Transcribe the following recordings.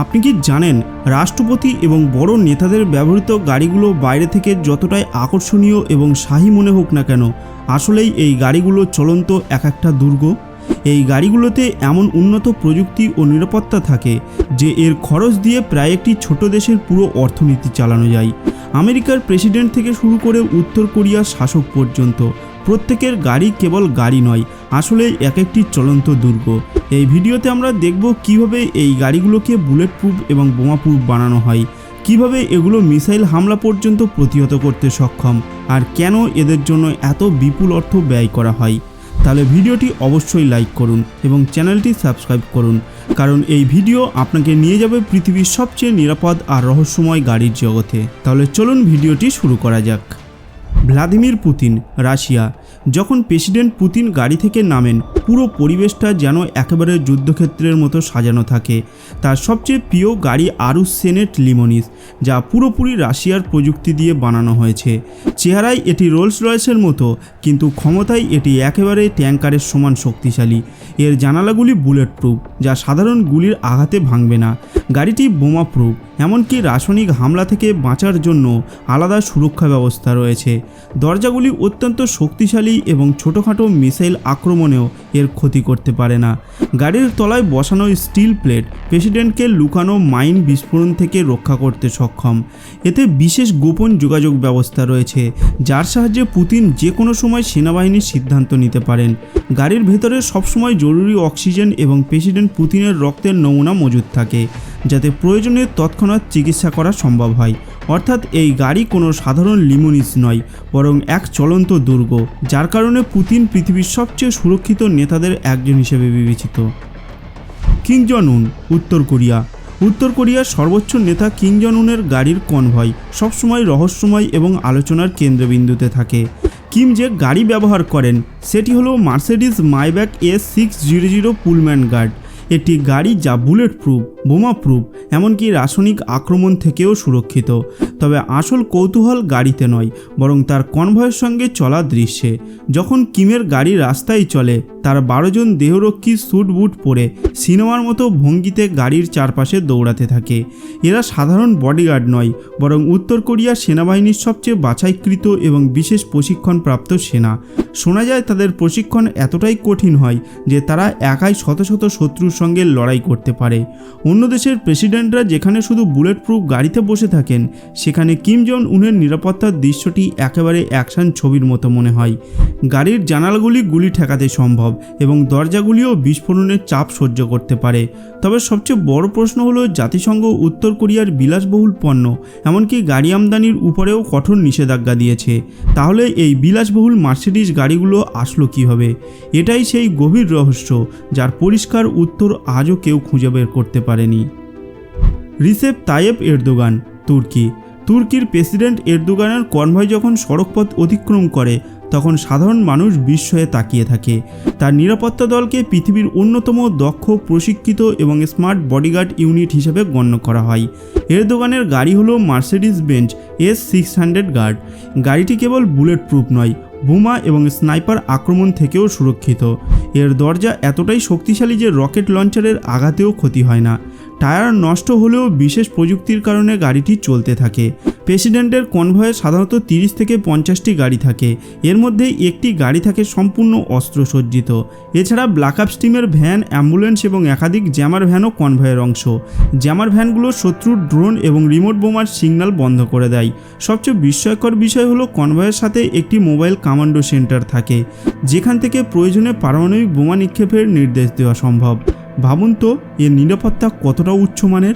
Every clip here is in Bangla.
আপনি কি জানেন রাষ্ট্রপতি এবং বড় নেতাদের ব্যবহৃত গাড়িগুলো বাইরে থেকে যতটাই আকর্ষণীয় এবং শাহী মনে হোক না কেন, আসলেই এই গাড়িগুলো চলন্ত এক একটা দুর্গ? এই গাড়িগুলোতে এমন উন্নত প্রযুক্তি ও নিরাপত্তা থাকে যে এর খরচ দিয়ে প্রায় একটি ছোট দেশের পুরো অর্থনীতি চালানো যায়। আমেরিকার প্রেসিডেন্ট থেকে শুরু করে উত্তর কোরিয়ার শাসক পর্যন্ত প্রত্যেকের গাড়ি কেবল গাড়ি নয় আসলে এক একটি চলন্ত দুর্গ। এই ভিডিওতে আমরা দেখব কীভাবে এই গাড়িগুলোকে বুলেট প্রুফ এবং বোমা প্রুফ বানানো হয়, কীভাবে এগুলো মিসাইল হামলা পর্যন্ত প্রতিহত করতে সক্ষম, আর কেন এদের জন্য এত বিপুল অর্থ ব্যয় করা হয়। তাহলে ভিডিওটি অবশ্যই লাইক করুন এবং চ্যানেলটি সাবস্ক্রাইব করুন, কারণ এই ভিডিও আপনাকে নিয়ে যাবে পৃথিবীর সবচেয়ে নিরাপদ আর রহস্যময় গাড়ির জগতে। তাহলে চলুন ভিডিওটি শুরু করা যাক। Vladimir Putin Russia. যখন প্রেসিডেন্ট পুতিন গাড়ি থেকে নামেন, পুরো পরিবেশটা যেন একেবারে যুদ্ধক্ষেত্রের মতো সাজানো থাকে। তার সবচেয়ে প্রিয় গাড়ি আরুস সেনেট লিমোনিস, যা পুরোপুরি রাশিয়ার প্রযুক্তি দিয়ে বানানো হয়েছে। চেহারায় এটি রোলস রয়েসের মতো, কিন্তু ক্ষমতায় এটি একেবারে ট্যাঙ্কারের সমান শক্তিশালী। এর জানালাগুলি বুলেট প্রুফ যা সাধারণ গুলির আঘাতে ভাঙবে না। গাড়িটি বোমা প্রুফ এমনকি রাসায়নিক হামলা থেকে বাঁচার জন্য আলাদা সুরক্ষা ব্যবস্থা রয়েছে। দরজাগুলি অত্যন্ত শক্তিশালী এবং ছোটোখাটো মিসাইল আক্রমণেও এর ক্ষতি করতে পারে না। গাড়ির তলায় বসানো স্টিল প্লেট প্রেসিডেন্টকে লুকানো মাইন বিস্ফোরণ থেকে রক্ষা করতে সক্ষম। এতে বিশেষ গোপন যোগাযোগ ব্যবস্থা রয়েছে, যার সাহায্যে পুতিন যে কোনো সময় সেনাবাহিনীর সিদ্ধান্ত নিতে পারেন। গাড়ির ভেতরে সবসময় জরুরি অক্সিজেন এবং প্রেসিডেন্ট পুতিনের রক্তের নমুনা মজুদ থাকে, যাতে প্রয়োজনে তৎক্ষণাৎ চিকিৎসা করা সম্ভব হয়। অর্থাৎ এই গাড়ি কোনো সাধারণ লিমোনিস নয়, বরং এক চলন্ত দুর্গ যার কারণে পুতিন পৃথিবীর সবচেয়ে সুরক্ষিত নেতাদের একজন হিসেবে বিবেচিত। কিং জন উন উত্তর কোরিয়া। উত্তর কোরিয়ার সর্বোচ্চ নেতা কিং জন উনের গাড়ির কনভয় সবসময় রহস্যময় এবং আলোচনার কেন্দ্রবিন্দুতে থাকে। কিম যে গাড়ি ব্যবহার করেন, সেটি হলো Mercedes Maybach A six zero zero Pullman guard. একটি গাড়ি যা বুলেট প্রুফ বোমা প্রুফ এমনকি রাসায়নিক আক্রমণ থেকেও সুরক্ষিত। তবে আসল কৌতূহল গাড়িতে নয়, বরং তার কনভয়ের সঙ্গে চলা দৃশ্যে। যখন কিমের গাড়ি রাস্তায় চলে, তার বারো জন দেহরক্ষী স্যুট বুট পরে সিনেমার মতো ভঙ্গিতে গাড়ির চারপাশে দৌড়াতে থাকে। এরা সাধারণ বডিগার্ড নয়, বরং উত্তর কোরিয়ার সেনাবাহিনীর সবচেয়ে বাছাইকৃত এবং বিশেষ প্রশিক্ষণপ্রাপ্ত সেনা। শোনা যায় তাদের প্রশিক্ষণ এতটাই কঠিন হয় যে তারা একাই শত শত শত্রুর সঙ্গে লড়াই করতে পারে। অন্য দেশের প্রেসিডেন্টরা যেখানে শুধু বুলেট প্রুফ গাড়িতে বসে থাকেন, সেখানে কিম জন উনের নিরাপত্তার দৃশ্যটি একেবারে অ্যাকশন ছবির মতো মনে হয়। গাড়ির জানালাগুলি গুলি ঠেকাতে সম্ভব এবং দরজাগুলিও বিস্ফোরণের চাপ সহ্য করতে পারে। তবে সবচেয়ে বড় প্রশ্ন হলো জাতিসংঘ উত্তর কোরিয়ার বিলাসবহুল পণ্য, এমনকি গাড়ি আমদানির উপরেও কঠোর নিষেধাজ্ঞা দিয়েছে। তাহলে এই বিলাসবহুল মার্সিডিস গাড়িগুলো আসলো কীভাবে? এটাই সেই গভীর রহস্য, যার পরিষ্কার উত্তর আজও কেউ খুঁজে বের করতে পারেনি। রিসেপ তায়েব এরদোগান, তুর্কি। তুর্কির প্রেসিডেন্ট এরদোগানের কনভয় যখন সড়কপথ অতিক্রম করে, তখন সাধারণ মানুষ বিস্ময়ে তাকিয়ে থাকে। তার নিরাপত্তা দলকে পৃথিবীর অন্যতম দক্ষ, প্রশিক্ষিত এবং স্মার্ট বডিগার্ড ইউনিট হিসেবে গণ্য করা হয়। এরদোগানের গাড়ি হলো Mercedes Benz S six hundred guard. গাড়িটি কেবল বুলেট প্রুফ নয় বোমা এবং স্নাইপার আক্রমণ থেকেও সুরক্ষিত। এর দরজা এতটাই শক্তিশালী যে রকেট লঞ্চারের আঘাতেও ক্ষতি হয় না। টায়ার নষ্ট হলেও বিশেষ প্রযুক্তির কারণে গাড়িটি চলতে থাকে। প্রেসিডেন্টের কনভয়ে সাধারণত তিরিশ থেকে পঞ্চাশটি গাড়ি থাকে। এর মধ্যে একটি গাড়ি থাকে সম্পূর্ণ অস্ত্রসজ্জিত। এছাড়া ব্ল্যাকআপ স্টিমের ভ্যান, অ্যাম্বুলেন্স এবং একাধিক জ্যামার ভ্যানও কনভয়ের অংশ। জ্যামার ভ্যানগুলো শত্রুর ড্রোন এবং রিমোট বোমার সিগন্যাল বন্ধ করে দেয়। সবচেয়ে বিস্ময়কর বিষয় হলো কনভয়ের সাথে একটি মোবাইল কমান্ডো সেন্টার থাকে, যেখান থেকে প্রয়োজনে পারমাণবিক বোমা নিক্ষেপের নির্দেশ দেওয়া সম্ভব। ভাবুন তো এর নিরাপত্তা কতটা উচ্চমানের?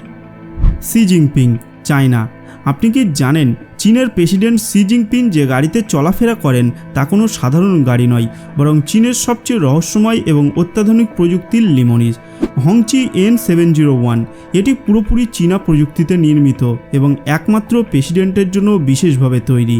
সি জিনপিং চায়না আপনি কি জানেন চীনের প্রেসিডেন্ট সি জিনপিং যে গাড়িতে চলাফেরা করেন, তা কোনো সাধারণ গাড়ি নয়, বরং চীনের সবচেয়ে রহস্যময় এবং অত্যাধুনিক প্রযুক্তির limousine, Hongqi N seven zero one. এটি পুরোপুরি চীনা প্রযুক্তিতে নির্মিত এবং একমাত্র প্রেসিডেন্টের জন্য বিশেষভাবে তৈরি।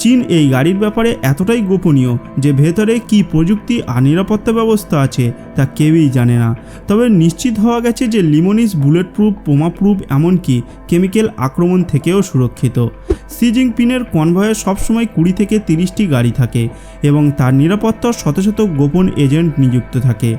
চীন এই গাড়ির ব্যাপারে এতটাই গোপনীয় যে ভেতরে কি প্রযুক্তি আর নিরাপত্তা ব্যবস্থা আছে, তা কেউই জানে না। তবে নিশ্চিত হওয়া গেছে যে লিমোনিস বুলেট প্রুফ বোমা প্রুফ এমনকি কেমিক্যাল আক্রমণ থেকেও সুরক্ষিত। সি জিনপিংয়ের কনভয়ে সবসময় কুড়ি থেকে তিরিশটি গাড়ি থাকে এবং তার নিরাপত্তা শত শত গোপন এজেন্ট নিযুক্ত থাকে।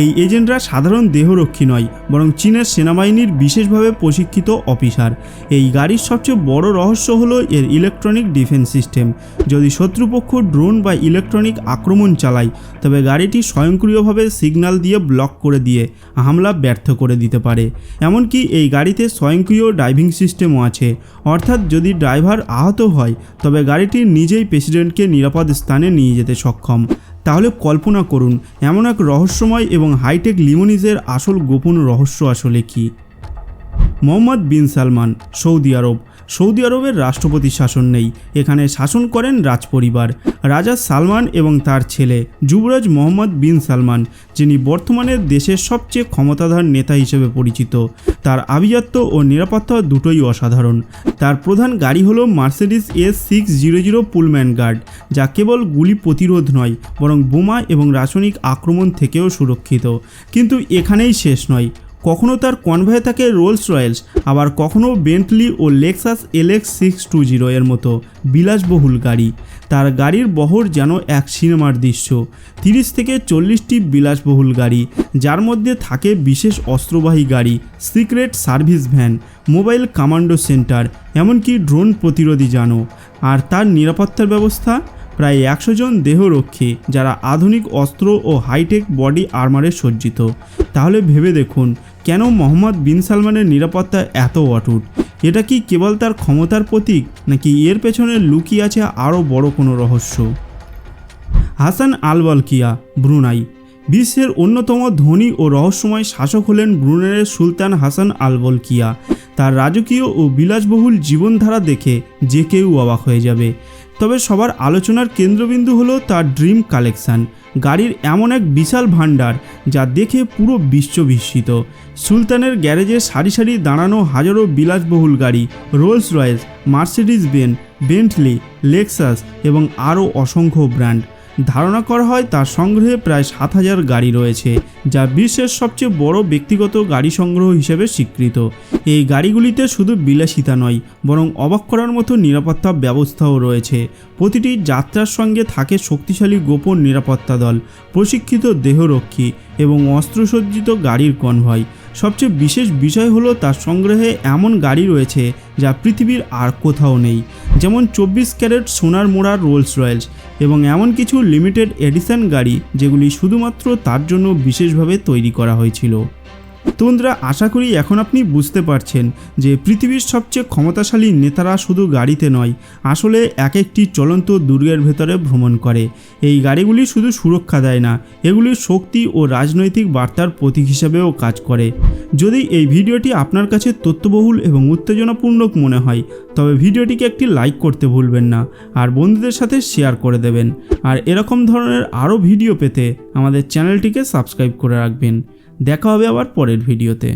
এই এজেন্টরা সাধারণ দেহরক্ষী নয়, বরং চীনের সেনাবাহিনীর বিশেষভাবে প্রশিক্ষিত অফিসার। এই গাড়ির সবচেয়ে বড় রহস্য হলো এর ইলেকট্রনিক ডিফেন্স সিস্টেম যদি শত্রুপক্ষ ড্রোন বা ইলেকট্রনিক আক্রমণ চালায়, তবে গাড়িটি স্বয়ংক্রিয়ভাবে সিগন্যাল দিয়ে ব্লক করে দিয়ে হামলা ব্যর্থ করে দিতে পারে। এমনকি এই গাড়িতে স্বয়ংক্রিয় ড্রাইভিং সিস্টেমও আছে। অর্থাৎ যদি ড্রাইভার আহত হয়, তবে গাড়িটি নিজেই প্রেসিডেন্টকে নিরাপদ স্থানে নিয়ে যেতে সক্ষম। তাহলে কল্পনা করুন, এমন এক রহস্যময় এবং হাইটেক লিমোনিজের আসল গোপন রহস্য আসলে কী? মোহাম্মদ বিন সালমান, সৌদি আরব। সৌদি আরবের রাষ্ট্রপতি শাসন নেই। এখানে শাসন করেন রাজপরিবার। রাজা সালমান এবং তার ছেলে যুবরাজ মোহাম্মদ বিন সালমান, যিনি বর্তমানে দেশের সবচেয়ে ক্ষমতাধর নেতা হিসেবে পরিচিত। তার আভিজাত্য ও নিরাপত্তা দুটোই অসাধারণ। তার প্রধান গাড়ি হলো Mercedes S six zero zero Pullman guard, যা কেবল গুলি প্রতিরোধ নয়, বরং বোমা এবং রাসায়নিক আক্রমণ থেকেও সুরক্ষিত। কিন্তু এখানেই শেষ নয়। কখনও তার কনভয়ে থাকে রোলস রয়েলস আবার কখনও বেন্টলি ও Lexus LX six two zero এর মতো বিলাসবহুল গাড়ি। তার গাড়ির বহর যেন এক সিনেমার দৃশ্য। তিরিশ থেকে চল্লিশটি বিলাসবহুল গাড়ি, যার মধ্যে থাকে বিশেষ অস্ত্রবাহী গাড়ি, secret service van, mobile commando centre, এমনকি ড্রোন প্রতিরোধী যানও। আর তার নিরাপত্তার ব্যবস্থা? প্রায় একশো জন দেহরক্ষী যারা আধুনিক অস্ত্র ও হাইটেক বডি আর্মারে সজ্জিত। তাহলে ভেবে দেখুন, কেন মোহাম্মদ বিন সালমানের নিরাপত্তা এত অটুট? এটা কি কেবল তার ক্ষমতার প্রতীক, নাকি এর পেছনে লুকিয়ে আছে আরও বড় কোনো রহস্য? Hassanal Bolkiah, Brunei. বিশ্বের অন্যতম ধনী ও রহস্যময় শাসক হলেন ব্রুনাইয়ের সুলতান হাসান আলবলকিয়া। তার রাজকীয় ও বিলাসবহুল জীবনধারা দেখে যে কেউ অবাক হয়ে যাবে। তবে সবার আলোচনার কেন্দ্রবিন্দু হলো তার ড্রিম কালেকশন, গাড়ির এমন এক বিশাল ভাণ্ডার যা দেখে পুরো বিশ্ব বিস্মিত। সুলতানের গ্যারেজে সারি সারি দাঁড়ানো হাজারো বিলাসবহুল গাড়ি, Rolls Royce Mercedes Benz Bentley, Lexus এবং আরও অসংখ্য ব্র্যান্ড। ধারণা করা হয় তার সংগ্রহে প্রায় সাত হাজার গাড়ি রয়েছে। যা বিশ্বের সবচেয়ে বড় ব্যক্তিগত গাড়ি সংগ্রহ হিসেবে স্বীকৃত। এই গাড়িগুলিতে শুধু বিলাসিতা নয়, বরং অবাক করার মতো নিরাপত্তা ব্যবস্থাও রয়েছে। প্রতিটি যাত্রার সঙ্গে থাকে শক্তিশালী গোপন নিরাপত্তা দল, প্রশিক্ষিত দেহরক্ষী এবং অস্ত্রসজ্জিত গাড়ির কনভয়। সবচেয়ে বিশেষ বিষয় হলো তার সংগ্রহে এমন গাড়ি রয়েছে যা পৃথিবীর আর কোথাও নেই, যেমন চব্বিশ ক্যারেট সোনার মোড়ার রোলস রয়েলস এবং এমন কিছু লিমিটেড এডিশন গাড়ি যেগুলি শুধুমাত্র তার জন্য বিশেষভাবে তৈরি করা হয়েছিল। তো বন্ধুরা আশা করি এখন আপনি বুঝতে পারছেন যে পৃথিবীর সবচেয়ে ক্ষমতাশালী নেতারা শুধু গাড়িতে নয়, আসলে এক একটি চলন্ত দুর্গের ভেতরে ভ্রমণ করে। এই গাড়িগুলি শুধু সুরক্ষা দেয় না এগুলি শক্তি ও রাজনৈতিক বার্তার প্রতীক হিসাবেও কাজ করে। যদি এই ভিডিওটি আপনার কাছে তথ্যবহুল এবং উত্তেজনাপূর্ণ মনে হয়, তবে ভিডিওটিকে একটি লাইক করতে ভুলবেন না আর বন্ধুদের সাথে শেয়ার করে দেবেন। আর এরকম ধরনের আরও ভিডিও পেতে আমাদের চ্যানেলটিকে সাবস্ক্রাইব করে রাখবেন। দেখা হবে আবার পরের ভিডিওতে।